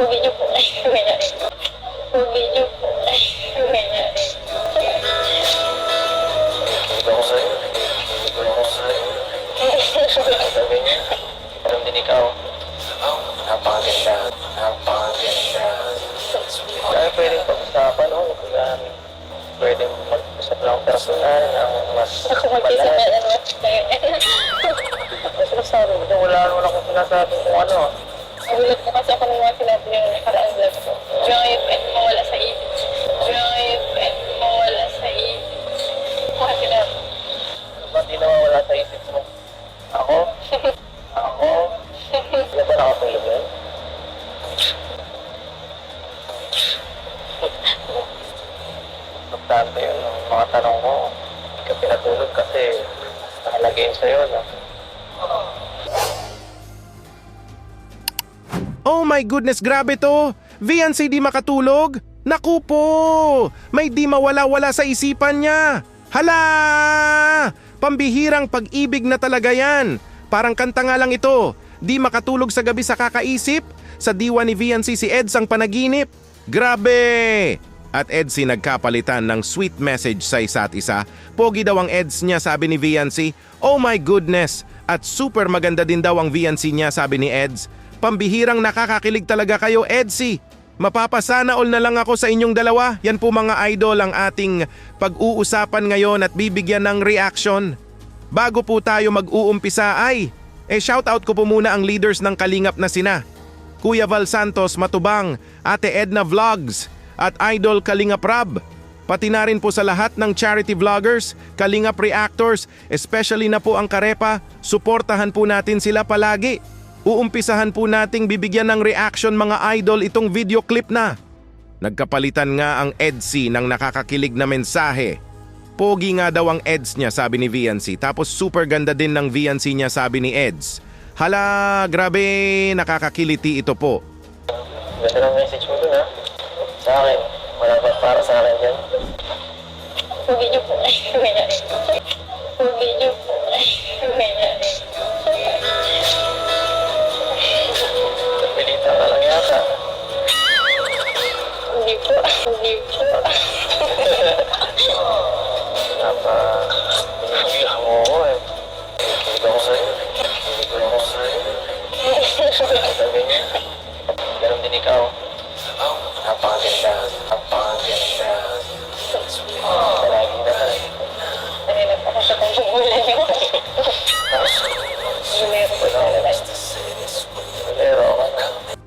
Huwag niyo po ay nangyari. Huwag niyo po ay nangyari. Ito ko sa'yo. Ito ko sa'yo. Sabi pwedeng pag-usapan, no? Kaya pwedeng mag-usap lang personal ng mas Ako mag-isip na ano. Ano sinasabi mo? Wala naman akong sinasabi kung ano. Nagulat po kasi ako ng mga sinabi yung nakaraang vlog ko. Drive and mawala sa ibig. Drive and mawala sa ibig. Mga sinabi. Ba't di nawawala sa isip mo? Ako? Ako? Hindi ba nakatulog yun? Importante yun, mga tanong ko. Hindi ka pinatulog kasi nakalagay sa'yo, no? Oh my goodness, grabe to! Viancy di makatulog? Naku po! May di mawala-wala sa isipan niya! Hala! Pambihirang pag-ibig na talaga yan! Parang kanta nga lang ito. Di makatulog sa gabi sa kakaisip? Sa diwa ni Viancy si Eds ang panaginip? Grabe! At Edsy nagkapalitan ng sweet message sa isa't isa. Pogi daw ang Eds niya sabi ni Viancy. Oh my goodness! At super maganda din daw ang Viancy niya sabi ni Eds. Pambihirang nakakakilig talaga kayo, Edsy. Mapapasana all na lang ako sa inyong dalawa. Yan po mga idol ang ating pag-uusapan ngayon at bibigyan ng reaction. Bago po tayo mag-uumpisa ay, eh shoutout ko po muna ang leaders ng Kalingap na sina. Kuya Val Santos Matubang, Ate Edna Vlogs, at Idol Kalingap Rab. Pati na rin po sa lahat ng charity vloggers, Kalingap Reactors, especially na po ang Karepa, suportahan po natin sila palagi. Uumpisahan po nating bibigyan ng reaction mga idol itong video clip na. Nagkapalitan nga ang EDSI ng nakakakilig na mensahe. Pogi nga daw ang EDS niya sabi ni VNC tapos super ganda din ng VNC niya sabi ni EDS. Hala, grabe, nakakakiliti ito po. Ganda ng message mo dun, ha? Sa akin. Wala ba para sa akin yan? Huwag niyo po. Huwag niyo Na.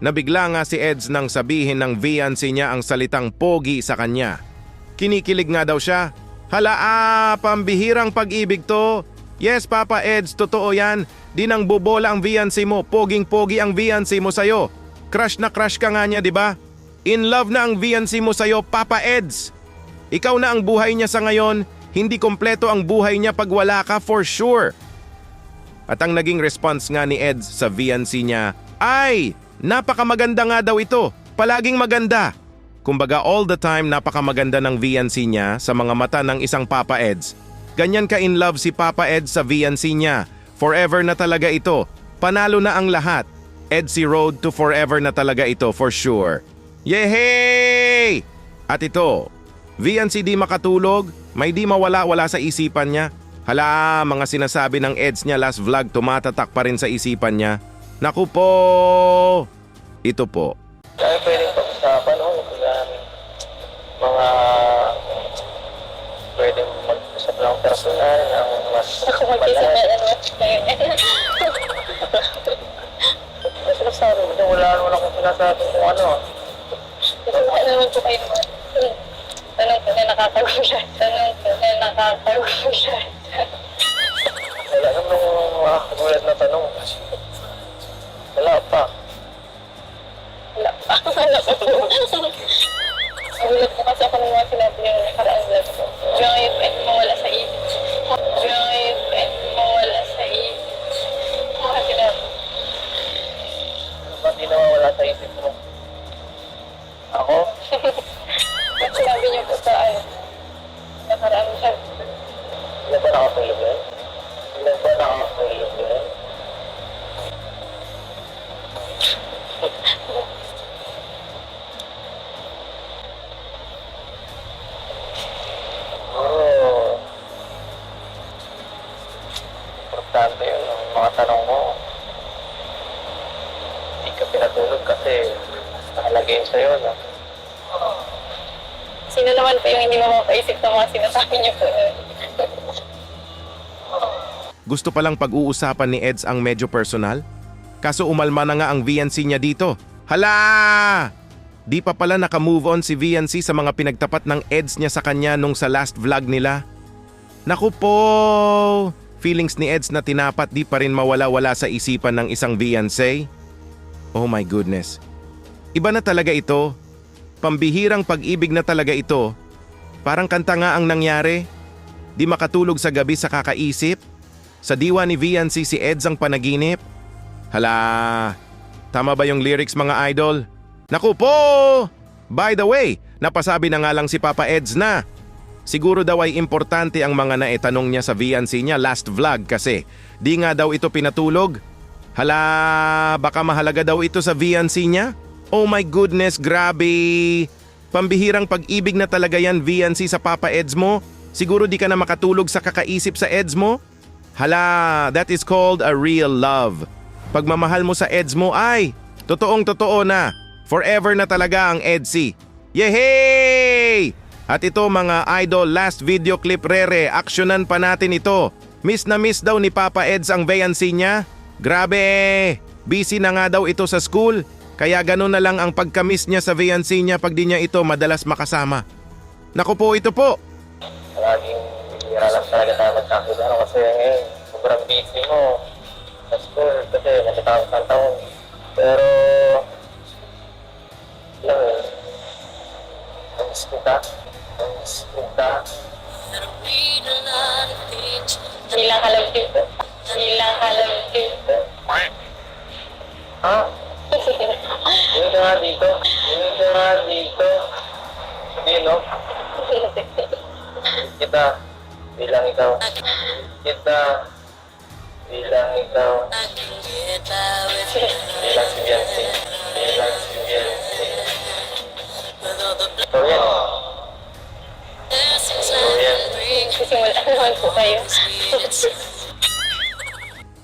Nabigla nga si Eds nang sabihin ng VNC niya ang salitang pogi sa kanya. Kinikilig nga daw siya. Hala ah, pambihirang pag-ibig to. Yes, Papa Eds, totoo yan. Di nang bubola ang VNC mo, poging-pogi ang VNC mo sa'yo. Crush na crush ka nga niya, di ba? In love na ang VNC mo sa'yo, Papa Eds. Ikaw na ang buhay niya sa ngayon, hindi kompleto ang buhay niya pag wala ka for sure. At ang naging response nga ni Eds sa VNC niya, ay, napakamaganda nga daw ito, palaging maganda. Kumbaga all the time napakamaganda ng VNC niya sa mga mata ng isang Papa Eds. Ganyan ka in love si Papa Eds sa VNC niya. Forever na talaga ito. Panalo na ang lahat. Edsy Road to forever na talaga ito for sure. Yehey! At ito, VNC di makatulog, may di mawala-wala sa isipan niya. Hala, mga sinasabi ng Eds niya last vlog tumatatak pa rin sa isipan niya. Naku po! Ito po. Kaya pwedeng pag-usapan, no? Kaya mga pwedeng mag-usap lang personal ng mas Ako na ano ngayon. Ano sinasabi mo? Wala naman akong sinasabi kung ano. Ano naman po kayo naman? Tanong ko na nakakagulat. Tanong ko na nakakagulat. Wala naman makakagulat na tanong. Wala pa. Wala pa. Wala pa po. Nagulat po kasi ako ng mga sinabi and mawala sa ibig. Drive and sa ibig. Mga sinabi. Ano sa isip mo? Ako? Ba't sinabi niyo po sa ano? Nakaraang vlog. Ilan ba nakatulog yun? Ilan ba nakatulog Sino naman po yung hindi mapapaisip ng mga sinasabi niyo po nun? Gusto palang pag-uusapan ni Eds ang medyo personal? Kaso umalma na nga ang VNC niya dito. Hala! Di pa pala naka-move on si VNC sa mga pinagtapat ng Eds niya sa kanya nung sa last vlog nila. Naku po! Feelings ni Eds na tinapat di pa rin mawala-wala sa isipan ng isang VNC. Oh my goodness. Iba na talaga ito. Pambihirang pag-ibig na talaga ito. Parang kanta nga ang nangyari. Di makatulog sa gabi sa kakaisip. Sa diwa ni VNC si Eds ang panaginip. Hala, tama ba yung lyrics mga idol? Naku po! By the way, napasabi na nga lang si Papa Eds na. Siguro daw ay importante ang mga naitanong niya sa VNC niya last vlog kasi di nga daw ito pinatulog. Hala, baka mahalaga daw ito sa VNC niya? Oh my goodness, grabe! Pambihirang pag-ibig na talaga yan VNC sa Papa Eds mo. Siguro di ka na makatulog sa kakaisip sa Eds mo? Hala, that is called a real love. Pagmamahal mo sa Eds mo ay, totoong totoo na. Forever na talaga ang Edsy. Yehey! At ito mga idol, last video clip rere, aksyonan pa natin ito. Miss na miss daw ni Papa Eds ang vayancy niya. Grabe! Busy na nga daw ito sa school. Kaya ganun na lang ang pagka-miss niya sa vayancy niya pag di niya ito madalas makasama. Naku po, ito po. Laging bihira lang talaga tayo magkakita no? kasi ngayon, sobrang busy mo sa school kasi natatapos ng taon. Pero, alam yun, namiss kita, namiss kita. Bilang kalabit po. Bilang kalabit po. Ha? Ka nga dito. Ka nga dito. Hindi, no? Kita, bilang ikaw. Kita, bilang ikaw. Bilang si Beyonce. Bilang si Beyonce. Ikaw yan. Ikaw yan. Sisimula naman po kayo.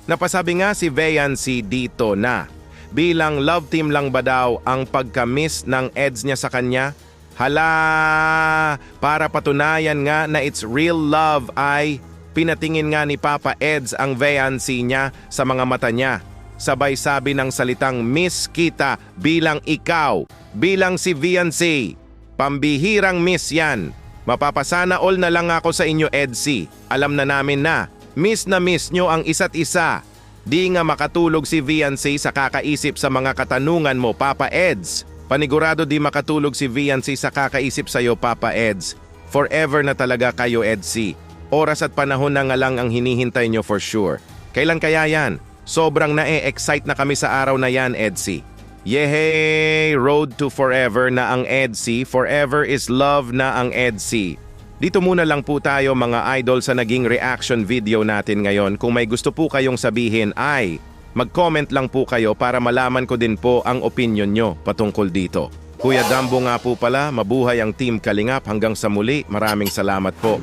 Napasabi nga si Vayancy dito na bilang love team lang ba daw ang pagka-miss ng Eds niya sa kanya? Hala, para patunayan nga na it's real love ay pinatingin nga ni Papa Eds ang Vayancy niya sa mga mata niya. Sabay sabi ng salitang miss kita bilang ikaw, bilang si Viancy. Pambihirang miss yan. Mapapasana all na lang ako sa inyo Edsy. Alam na namin na, miss na miss nyo ang isa't isa. Di nga makatulog si Viancy sa kakaisip sa mga katanungan mo, Papa Eds. Panigurado di makatulog si Viancy sa kakaisip sa'yo, Papa Eds. Forever na talaga kayo, Edsy. Oras at panahon na nga lang ang hinihintay nyo for sure. Kailan kaya yan? Sobrang na-excite na kami sa araw na yan, Edsy. Yehey! Road to forever na ang Edsy. Forever is love na ang Edsy. Dito muna lang po tayo mga idol sa naging reaction video natin ngayon. Kung may gusto po kayong sabihin ay mag-comment lang po kayo para malaman ko din po ang opinion nyo patungkol dito. Kuya Dambo nga po pala, mabuhay ang Team Kalingap hanggang sa muli. Maraming salamat po.